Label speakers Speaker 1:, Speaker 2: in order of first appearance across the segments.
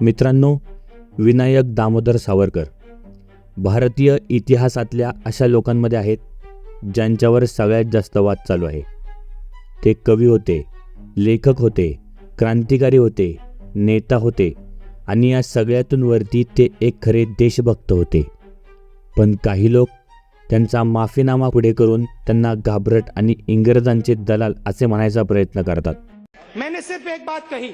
Speaker 1: मित्रांनो विनायक दामोदर सावरकर भारतीय इतिहासातल्या अशा लोकांमध्ये आहेत ज्यांच्यावर सगळ्यात जास्त वाद चालू आहे. ते कवी होते लेखक होते क्रांतिकारी होते नेता होते आणि या सगळ्यातून वरती ते एक खरे देशभक्त होते. पण काही लोक त्यांचा माफीनामा पुढे करून त्यांना घाबरट आणि इंग्रजांचे दलाल असे म्हणायचा प्रयत्न करतात.
Speaker 2: मैंने सिर्फ एक बात कही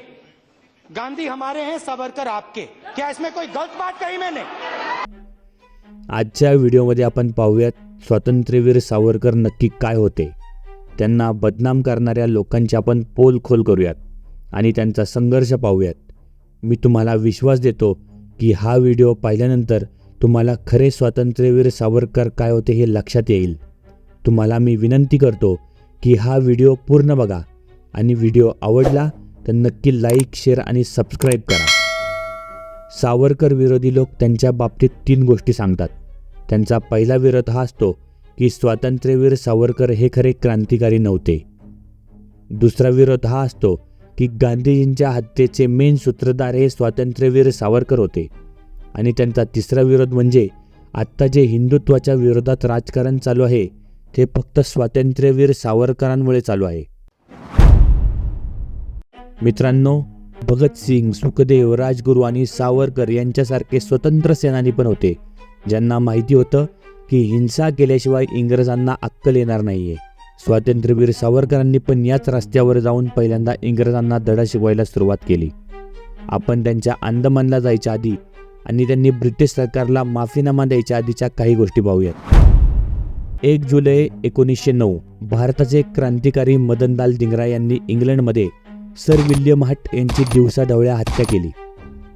Speaker 2: गांधी हमारे हैं सावरकर आपके। क्या इसमें कोई गलत बात कही मैंने?
Speaker 1: आजच्या व्हिडिओमध्ये आपण पाहूयात स्वातंत्र्यवीर सावरकर नक्की काय होते? त्यांना बदनाम करणाऱ्या लोकांची आपण पोल खोल करूयात आणि त्यांचा संघर्ष पाहूयात. मी तुम्हाला विश्वास देतो की हा व्हिडिओ पाहिल्यानंतर तुम्हाला खरे स्वातंत्र्यवीर सावरकर काय होते हे लक्षात येईल. तुम्हाला मी विनंती करतो की हा व्हिडिओ पूर्ण बघा आणि व्हिडिओ आवडला तर नक्की लाईक शेअर आणि सबस्क्राईब करा. सावरकर विरोधी लोक त्यांच्या बाबतीत तीन गोष्टी सांगतात. त्यांचा पहिला विरोध हा असतो की स्वातंत्र्यवीर सावरकर हे खरे क्रांतिकारी नव्हते. दुसरा विरोध हा असतो की गांधीजींच्या हत्येचे मेन सूत्रधार हे स्वातंत्र्यवीर सावरकर होते. आणि त्यांचा तिसरा विरोध म्हणजे आत्ता जे हिंदुत्वाच्या विरोधात राजकारण चालू आहे ते फक्त स्वातंत्र्यवीर सावरकरांमुळे चालू आहे. मित्रांनो भगतसिंग सुखदेव राजगुरू आणि सावरकर यांच्यासारखे स्वतंत्र सेनानी पण होते. ज्यांना माहिती होतं की हिंसा केल्याशिवाय इंग्रजांना अक्कल येणार नाहीये. स्वातंत्र्यवीर सावरकरांनी पण याच रस्त्यावर जाऊन पहिल्यांदा इंग्रजांना धडा शिकवायला सुरुवात केली. आपण त्यांच्या अंदमानला जायच्या आधी आणि त्यांनी ब्रिटिश सरकारला माफीनामा द्यायच्या आधीच्या काही गोष्टी पाहूयात. एक जुलै एकोणीसशे नऊ भारताचे क्रांतिकारी मदनलाल दिंगरा यांनी इंग्लंडमध्ये सर विल्यम हट यांची दिवसाढवळ्या हत्या केली.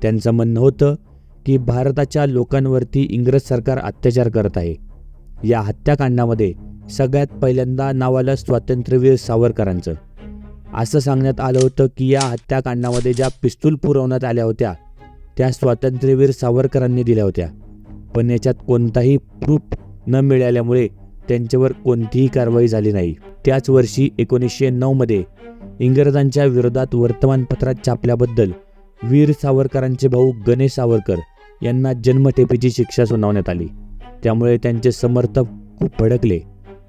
Speaker 1: त्यांचं म्हणणं होतं की भारताच्या लोकांवरती इंग्रज सरकार अत्याचार करत आहे. या हत्याकांडामध्ये सगळ्यात पहिल्यांदा नाव आलं स्वातंत्र्यवीर सावरकरांचं. असं सांगण्यात आलं होतं की या हत्याकांडामध्ये ज्या पिस्तूल पुरवण्यात आल्या होत्या त्या स्वातंत्र्यवीर सावरकरांनी दिल्या होत्या. पण याच्यात कोणताही प्रूफ न मिळाल्यामुळे त्यांच्यावर कोणतीही कारवाई झाली नाही. त्याच वर्षी एकोणीसशे नऊमध्ये इंग्रजांच्या विरोधात वर्तमानपत्रात छापल्याबद्दल वीर सावरकरांचे भाऊ गणेश सावरकर यांना जन्मठेपेची शिक्षा सुनावण्यात आली. त्यामुळे त्यांचे समर्थक खूप भडकले.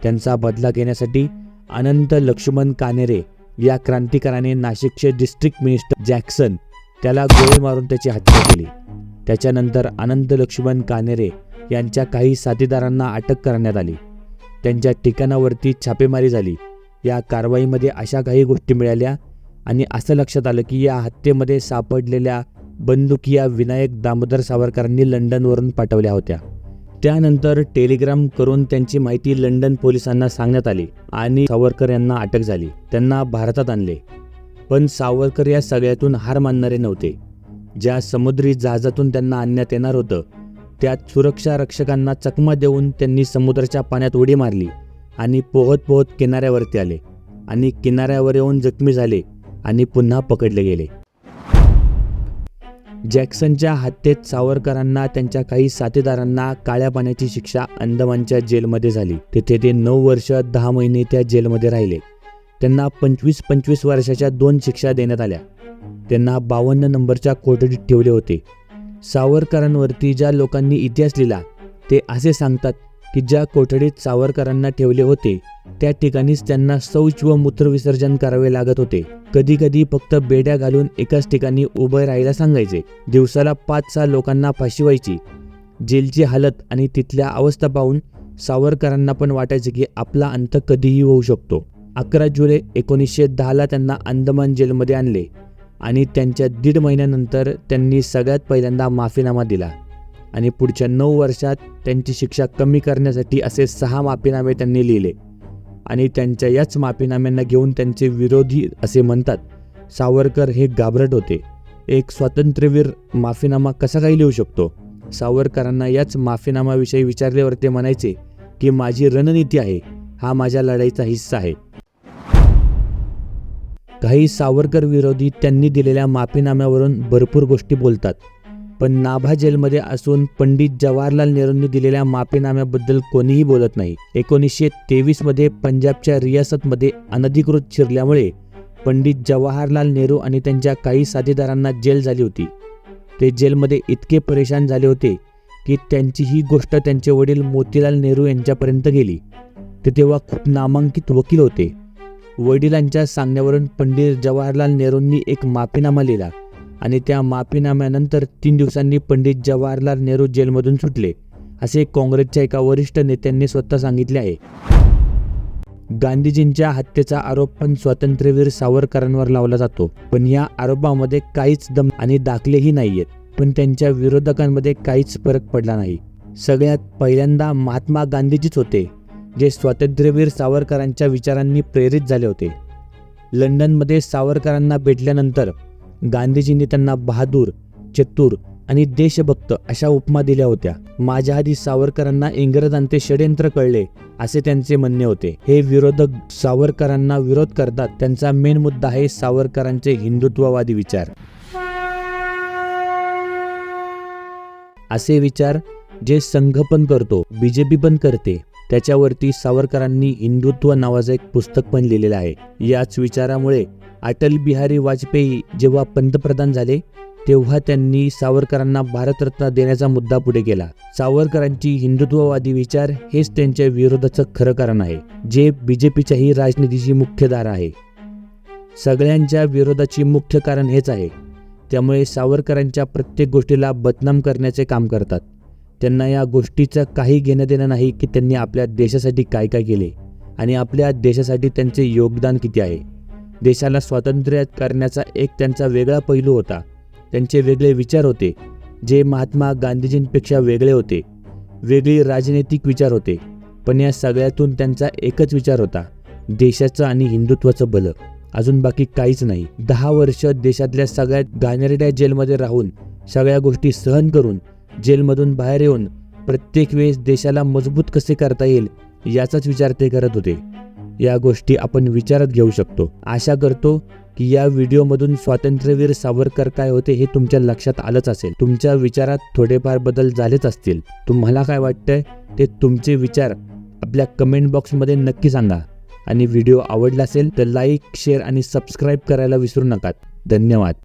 Speaker 1: त्यांचा बदला घेण्यासाठी अनंत लक्ष्मण कानेरे या क्रांतिकाराने नाशिकचे डिस्ट्रिक्ट मिनिस्टर जॅक्सन त्याला गोळी मारून त्याची हत्या केली. त्याच्यानंतर अनंत लक्ष्मण कानेरे यांच्या काही साथीदारांना अटक करण्यात आली. त्यांच्या ठिकाणावरती छापेमारी झाली. या कारवाईमध्ये अशा काही गोष्टी मिळाल्या आणि असं लक्षात आलं की या हत्येमध्ये सापडलेल्या बंदुकिया विनायक दामोदर सावरकरांनी लंडनवरून पाठवल्या होत्या. त्यानंतर टेलिग्राम करून त्यांची माहिती लंडन पोलिसांना सांगण्यात आली आणि सावरकर यांना अटक झाली. त्यांना भारतात आणले. पण सावरकर या सगळ्यातून हार मानणारे नव्हते. ज्या समुद्री जहाजातून त्यांना आणण्यात येणार होतं त्यात सुरक्षा रक्षकांना चकमा देऊन त्यांनी समुद्राच्या पाण्यात उडी मारली. आणि पोहत पोहत किनाऱ्यावरती आले आणि किनाऱ्यावर येऊन जखमी झाले आणि पुन्हा पकडले गेले. जॅक्सनच्या हत्येत सावरकरांना त्यांच्या काही साथीदारांना काळ्या पाण्याची शिक्षा अंदमानच्या जेलमध्ये झाली. तिथे ते नऊ वर्ष दहा महिने त्या जेलमध्ये राहिले. त्यांना पंचवीस पंचवीस वर्षाच्या दोन शिक्षा देण्यात आल्या. त्यांना बावन्न नंबरच्या कोठडीत ठेवले होते. सावरकरांवरती ज्या लोकांनी इतिहास लिहिला ते असे सांगतात की ज्या कोठडीत सावरकरांना ठेवले होते त्या ठिकाणीच त्यांना शौच व मूत्रविसर्जन करावे लागत होते. कधी कधी फक्त बेड्या घालून एकाच ठिकाणी उभे राहायला सांगायचे. दिवसाला पाच सहा लोकांना फाशी व्हायची जेलची हालत आणि तिथल्या अवस्था पाहून सावरकरांना पण वाटायचे की आपला अंत कधीही होऊ शकतो. अकरा जुलै एकोणीसशे दहाला त्यांना अंदमान जेलमध्ये आणले आणि त्यांच्या दीड महिन्यानंतर त्यांनी सगळ्यात पहिल्यांदा माफीनामा दिला. आणि पुढच्या नऊ वर्षात त्यांची शिक्षा कमी करण्यासाठी असे सहा माफीनामे त्यांनी लिहिले. आणि त्यांच्या याच माफीनाम्यांना घेऊन त्यांचे विरोधी असे म्हणतात सावरकर हे घाबरट होते. एक स्वातंत्र्यवीर माफीनामा कसा काही लिहू शकतो? सावरकरांना याच माफीनामाविषयी विचारल्यावर ते म्हणायचे की माझी रणनीती आहे. हा माझ्या लढाईचा हिस्सा आहे. काही सावरकर विरोधी त्यांनी दिलेल्या माफीनाम्यावरून भरपूर गोष्टी बोलतात. पण नाभा जेलमध्ये असून पंडित जवाहरलाल नेहरूंनी दिलेल्या माफीनाम्याबद्दल कोणीही बोलत नाही. एकोणीसशे तेवीसमध्ये पंजाबच्या रियासतमध्ये अनधिकृत शिरल्यामुळे पंडित जवाहरलाल नेहरू आणि त्यांच्या काही साथीदारांना जेल झाली होती. ते जेलमध्ये इतके परेशान झाले होते की त्यांची ही गोष्ट त्यांचे वडील मोतीलाल नेहरू यांच्यापर्यंत गेली. ते तेव्हा खूप नामांकित वकील होते. वडिलांच्या सांगण्यावरून पंडित जवाहरलाल नेहरूंनी एक माफीनामा लिहिला. आणि त्या माफीनाम्यानंतर तीन दिवसांनी पंडित जवाहरलाल नेहरू जेलमधून सुटले असे काँग्रेसच्या एका वरिष्ठ नेत्यांनी स्वतः सांगितले आहे. गांधीजींच्या हत्येचा आरोप पण स्वातंत्र्यवीर सावरकरांवर लावला जातो पण या आरोपामध्ये काहीच दम आणि दाखलेही नाहीयेत पण त्यांच्या विरोधकांमध्ये काहीच फरक पडला नाही. सगळ्यात पहिल्यांदा महात्मा गांधीजीच होते जे स्वातंत्र्यवीर सावरकरांच्या विचारांनी प्रेरित झाले होते. लंडनमध्ये सावरकरांना भेटल्यानंतर गांधीजींनी त्यांना बहादूर चतुर आणि देशभक्त अशा उपमा दिल्या होत्या. माझ्या आधी सावरकरांना इंग्रजांचे षडयंत्र कळले असे त्यांचे म्हणणे होते. हे विरोधक सावरकरांना विरोध करतात त्यांचा मेन मुद्दा आहे सावरकरांचे हिंदुत्ववादी विचार. असे विचार जे संघ पण करतो बीजेपी पण करते. त्याच्यावरती सावरकरांनी हिंदुत्व नावाचं एक पुस्तक पण लिहिलेलं आहे. याच विचारामुळे अटल बिहारी वाजपेयी जेव्हा पंतप्रधान झाले तेव्हा त्यांनी सावरकरांना भारतरत्न देण्याचा मुद्दा पुढे केला. सावरकरांची हिंदुत्ववादी विचार हेच त्यांच्या विरोधाचं खरं कारण आहे जे बीजेपीच्याही राजनीतीची मुख्यधारा आहे. सगळ्यांच्या विरोधाची मुख्य कारण हेच आहे. त्यामुळे सावरकरांच्या प्रत्येक गोष्टीला बदनाम करण्याचे काम करतात. त्यांना या गोष्टीचं काही घेणं देणं नाही की त्यांनी आपल्या देशासाठी काय काय केले. आणि आपल्या देशासाठी त्यांचे योगदान किती आहे. देशाला स्वातंत्र्य करण्याचा एक त्यांचा वेगळा पैलू होता. त्यांचे वेगळे विचार होते. जे महात्मा गांधीजींपेक्षा वेगळे होते. वेगळी राजनैतिक विचार होते. पण या सगळ्यातून त्यांचा एकच विचार होता. देशाचं आणि हिंदुत्वाचं भलं अजून बाकी काहीच नाही. दहा वर्ष देशातल्या सगळ्यात घाणेरड्या जेलमध्ये राहून सगळ्या गोष्टी सहन करून जेलमधून बाहेर येऊन प्रत्येक वेळेस देशाला मजबूत कसे करता येईल याचाच विचार ते करत होते. या गोष्टी आपण विचारात घेऊ शकतो. आशा करतो की या व्हिडिओमधून स्वातंत्र्यवीर सावरकर काय होते हे तुमच्या लक्षात आलंच असेल. तुमच्या विचारात थोडेफार बदल झालेच असतील. तुम्हाला काय वाटतंय? ते तुमचे विचार आपल्या कमेंट बॉक्समध्ये नक्की सांगा. आणि व्हिडिओ आवडला असेल तर लाईक शेअर आणि सबस्क्राईब करायला विसरू नका. धन्यवाद.